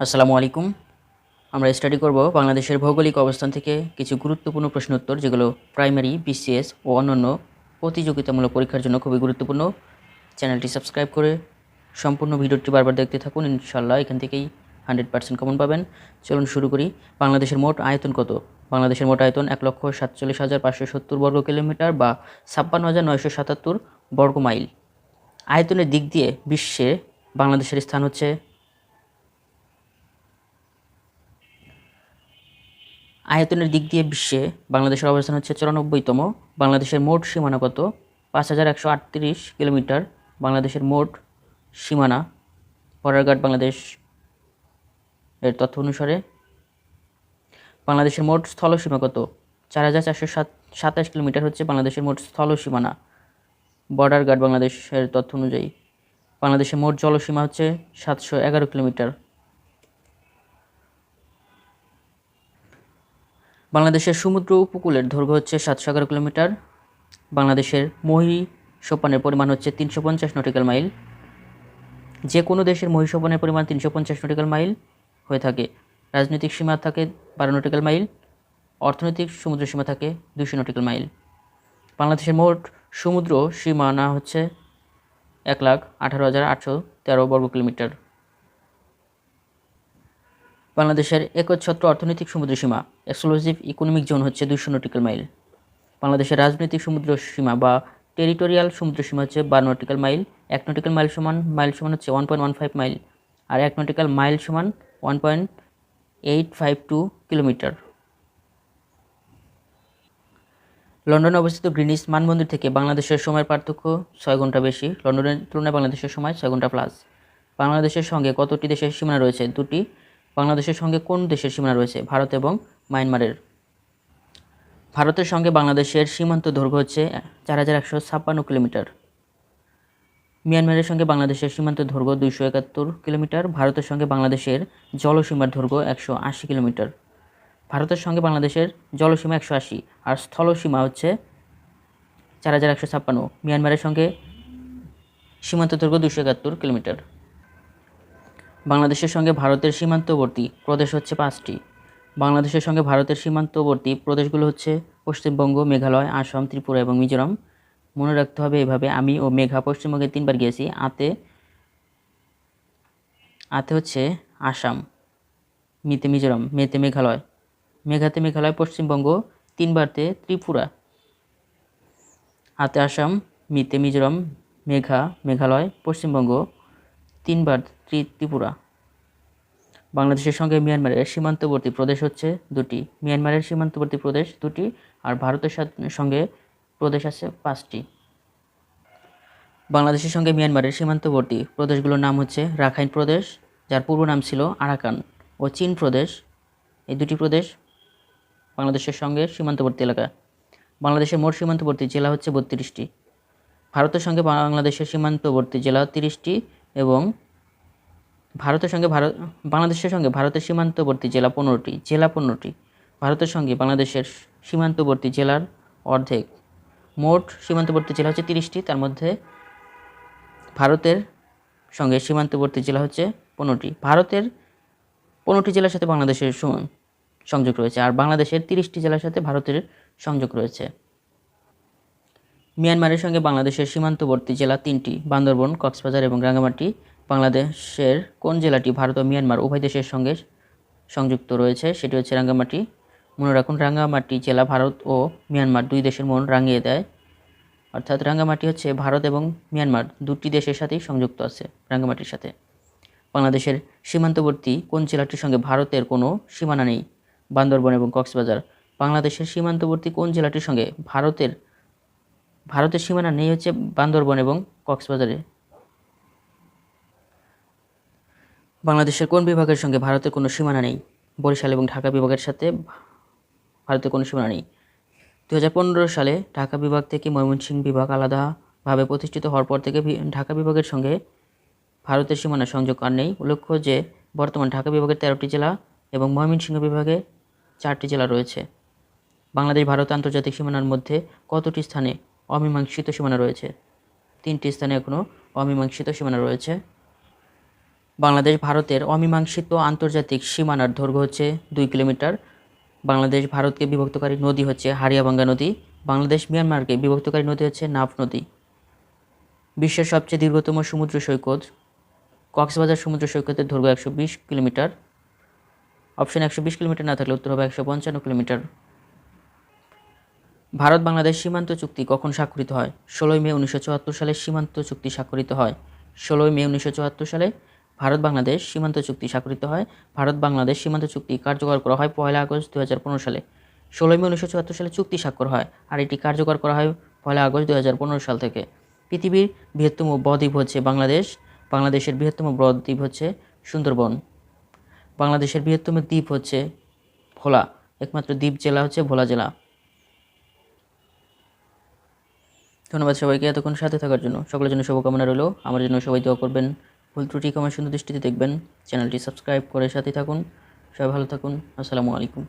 আসসালামু আলাইকুম। আমরা স্টাডি করব বাংলাদেশের ভৌগোলিক অবস্থান থেকে কিছু গুরুত্বপূর্ণ প্রশ্ন উত্তর যেগুলো প্রাইমারি বিসিএস ও অন্যান্য প্রতিযোগিতামূলক পরীক্ষার জন্য খুবই গুরুত্বপূর্ণ। চ্যানেলটি সাবস্ক্রাইব করে সম্পূর্ণ ভিডিওটি বারবার দেখতে থাকুন। ইনশাল্লাহ এখান থেকেই হান্ড্রেড পার্সেন্ট কমন পাবেন। চলুন শুরু করি। বাংলাদেশের মোট আয়তন কত? বাংলাদেশের মোট আয়তন এক লক্ষ সাতচল্লিশ হাজার পাঁচশো সত্তর বর্গ কিলোমিটার বা ছাপ্পান্ন হাজার নয়শো সাতাত্তর বর্গ মাইল। আয়তনের দিক দিয়ে বিশ্বে বাংলাদেশের স্থান হচ্ছে আয়তনের দিক দিয়ে বিশ্বে বাংলাদেশের অবস্থান হচ্ছে চুরানব্বইতম। বাংলাদেশের মোট সীমানা কত? পাঁচ হাজার একশো আটত্রিশ কিলোমিটার। বাংলাদেশের মোট সীমানা বর্ডারঘাট বাংলাদেশ এর তথ্য অনুসারে। বাংলাদেশের মোট স্থলসীমা কত? চার হাজার চারশো সাত সাতাশ কিলোমিটার হচ্ছে বাংলাদেশের মোট স্থল সীমানা। বর্ডার গার্ড বাংলাদেশের তথ্য অনুযায়ী। বাংলাদেশের মোট জলসীমা হচ্ছে সাতশো এগারো কিলোমিটার। বাংলাদেশের সমুদ্র উপকূলের দৈর্ঘ্য হচ্ছে সাতশো এগারো কিলোমিটার। বাংলাদেশের মহি সোপানের পরিমাণ হচ্ছে তিনশো পঞ্চাশ নটিক্যাল মাইল। যে কোনো দেশের মহি সোপানের পরিমাণ তিনশো পঞ্চাশ নটিক্যাল মাইল হয়ে থাকে। রাজনৈতিক সীমা থাকে বারো নটিক্যাল মাইল। অর্থনৈতিক সমুদ্র সীমা থাকে দুশো নটিক্যাল মাইল। বাংলাদেশের মোট সমুদ্র সীমানা হচ্ছে এক লাখ আঠারো হাজার আটশো তেরো বর্গ কিলোমিটার। বাংলাদেশের একচ্ছত্র অর্থনৈতিক সমুদ্র সীমা, এক্সক্লুসিভ ইকোনমিক জোন হচ্ছে দুশো নটিক্যাল মাইল। বাংলাদেশের রাজনৈতিক সমুদ্র সীমা বা টেরিটোরিয়াল সমুদ্র সীমা হচ্ছে বারো নটিক্যাল মাইল, এক নটিক্যাল মাইল সমান মাইল সমান হচ্ছে one point one five mile, আর এক নটিক্যাল মাইল সমান one point eight five two kilometre. লন্ডনে অবস্থিত গ্রিনিস মানমন্দির থেকে বাংলাদেশের সময়ের পার্থক্য ছয় ঘণ্টা বেশি, লন্ডনের তুলনায় বাংলাদেশের সময় ছয় ঘণ্টা প্লাস। বাংলাদেশের সঙ্গে কতটি দেশের সীমানা রয়েছে? দুটি। বাংলাদেশের সঙ্গে কোন দেশের সীমানা রয়েছে? ভারত এবং মায়ানমারের। ভারতের সঙ্গে বাংলাদেশের সীমান্ত দৈর্ঘ্য হচ্ছে চার হাজার একশো ছাপ্পান্ন কিলোমিটার। মিয়ানমারের সঙ্গে বাংলাদেশের সীমান্ত দৈর্ঘ্য দুইশো একাত্তর কিলোমিটার। ভারতের সঙ্গে বাংলাদেশের জলসীমার দৈর্ঘ্য একশো আশি কিলোমিটার। ভারতের সঙ্গে বাংলাদেশের জলসীমা একশো আশি আর স্থলসীমা হচ্ছে চার হাজার একশো ছাপ্পান্ন। মিয়ানমারের সঙ্গে সীমান্ত দৈর্ঘ্য দুশো একাত্তর কিলোমিটার। বাংলাদেশের সঙ্গে ভারতের সীমান্তবর্তী প্রদেশ হচ্ছে পাঁচটি। বাংলাদেশের সঙ্গে ভারতের সীমান্তবর্তী প্রদেশগুলো হচ্ছে পশ্চিমবঙ্গ, মেঘালয়, আসাম, ত্রিপুরা এবং মিজোরাম। মনে রাখতে হবে এভাবে আমি ও মেঘা পশ্চিমবঙ্গে তিনবার গিয়েছি। আতে আতে হচ্ছে আসাম, মিতে মিজোরাম, মেতে মেঘালয়। মেঘাতে মেঘালয়, পশ্চিমবঙ্গ, তিনবারতে ত্রিপুরা। আতে আসাম, মিতে মিজোরাম, মেঘা, মেঘালয়, পশ্চিমবঙ্গ, তিনবার ত্রিপুরা। বাংলাদেশের সঙ্গে মিয়ানমারের সীমান্তবর্তী প্রদেশ হচ্ছে দুটি। মিয়ানমারের সীমান্তবর্তী প্রদেশ দুটি আর ভারতের সঙ্গে প্রদেশ আছে পাঁচটি। বাংলাদেশের সঙ্গে মিয়ানমারের সীমান্তবর্তী প্রদেশগুলোর নাম হচ্ছে রাখাইন প্রদেশ, যার পূর্ব নাম ছিল আরাকান ও চীন প্রদেশ। এই দুটি প্রদেশ বাংলাদেশের সঙ্গে সীমান্তবর্তী এলাকা। বাংলাদেশের মোট সীমান্তবর্তী জেলা হচ্ছে বত্রিশটি। ভারতের সঙ্গে বাংলাদেশের সীমান্তবর্তী জেলা তিরিশটি এবং ভারতের সঙ্গে ভারত, বাংলাদেশের সঙ্গে ভারতের সীমান্তবর্তী জেলা পনেরোটি জেলা পনেরোটি। ভারতের সঙ্গে বাংলাদেশের সীমান্তবর্তী জেলার অর্ধেক। মোট সীমান্তবর্তী জেলা হচ্ছে তিরিশটি, তার মধ্যে ভারতের সঙ্গে সীমান্তবর্তী জেলা হচ্ছে পনেরোটি। ভারতের পনেরোটি জেলার সাথে বাংলাদেশের সংযোগ রয়েছে, আর বাংলাদেশের তিরিশটি জেলার সাথে ভারতের সংযোগ রয়েছে। মিয়ানমারের সঙ্গে বাংলাদেশের সীমান্তবর্তী জেলা তিনটি, বান্দরবন, কক্সবাজার এবং রাঙ্গামাটি। বাংলাদেশের কোন জেলাটি ভারত ও মিয়ানমার উভয় দেশের সঙ্গে সংযুক্ত রয়েছে? সেটি হচ্ছে রাঙ্গামাটি। মনে রাখুন, রাঙ্গামাটি জেলা ভারত ও মিয়ানমার দুই দেশের মন রাঙিয়ে দেয়। অর্থাৎ রাঙ্গামাটি হচ্ছে ভারত এবং মিয়ানমার দুটি দেশের সাথেই সংযুক্ত আছে, রাঙ্গামাটির সাথে। বাংলাদেশের সীমান্তবর্তী কোন জেলাটির সঙ্গে ভারতের কোনো সীমানা নেই? বান্দরবন এবং কক্সবাজার। বাংলাদেশের সীমান্তবর্তী কোন জেলাটির সঙ্গে ভারতের ভারতের সীমানা নেই হচ্ছে বান্দরবন এবং কক্সবাজারে। বাংলাদেশের কোন বিভাগের সঙ্গে ভারতের কোনো সীমানা নেই? বরিশাল এবং ঢাকা বিভাগের সাথে ভারতের কোনো সীমানা নেই। দু হাজার পনেরো সালে ঢাকা বিভাগ থেকে ময়মনসিংহ বিভাগ আলাদাভাবে প্রতিষ্ঠিত হওয়ার পর থেকে ঢাকা বিভাগের সঙ্গে ভারতের সীমানা সংযোগ আর নেই। উল্লেখ্য যে, বর্তমান ঢাকা বিভাগের তেরোটি জেলা এবং ময়মনসিংহ বিভাগে চারটি জেলা রয়েছে। বাংলাদেশ, ভারত আন্তর্জাতিক সীমানার মধ্যে কতটি স্থানে অমীমাংসিত সীমানা রয়েছে? তিনটি স্থানে এখনও অমীমাংসিত সীমানা রয়েছে। বাংলাদেশ, ভারতের অমীমাংসিত আন্তর্জাতিক সীমানার দৈর্ঘ্য হচ্ছে দুই কিলোমিটার। বাংলাদেশ, ভারতকে বিভক্তকারী নদী হচ্ছে হারিয়াবাঙ্গা নদী। বাংলাদেশ, মিয়ানমারকে বিভক্তকারী নদী হচ্ছে নাফ নদী। বিশ্বের সবচেয়ে দীর্ঘতম সমুদ্র সৈকত, কক্সবাজার সমুদ্র সৈকতের দৈর্ঘ্য একশো বিশ কিলোমিটার। অপশন একশো বিশ কিলোমিটার না থাকলে উত্তর হবে একশো পঞ্চান্ন কিলোমিটার। ভারত, বাংলাদেশ সীমান্ত চুক্তি কখন স্বাক্ষরিত হয়? ষোলোই মে উনিশশো চুয়াত্তর সালে সীমান্ত চুক্তি স্বাক্ষরিত হয়। ষোলোই মে উনিশশো চুয়াত্তর সালে ভারত বাংলাদেশ সীমান্ত চুক্তি স্বাক্ষরিত হয়। ভারত বাংলাদেশ সীমান্ত চুক্তি কার্যকর করা হয় পয়লা আগস্ট দু হাজার পনেরো সালে। ষোলোই মে উনিশশো চুয়াত্তর সালে চুক্তি স্বাক্ষর হয় আর এটি কার্যকর করা হয় পয়লা আগস্ট দু হাজার পনেরো সাল থেকে। পৃথিবীর বৃহত্তম বদ্বীপ হচ্ছে বাংলাদেশ, বাংলাদেশের বৃহত্তম বদ্বীপ হচ্ছে সুন্দরবন, বাংলাদেশের বৃহত্তম দ্বীপ হচ্ছে ভোলা, একমাত্র দ্বীপ জেলা হচ্ছে ভোলা জেলা। ধন্যবাদ সবাইকে এতক্ষণ সাথে থাকার জন্য। সকলের জন্য শুভকামনা রইল। আমার জন্য সবাই দোয়া করবেন। ভুল ত্রুটি কমার সুন্দর দৃষ্টিতে দেখবেন। চ্যানেলটি সাবস্ক্রাইব করে সাথে থাকুন। সবাই ভালো থাকুন। আসসালামু আলাইকুম।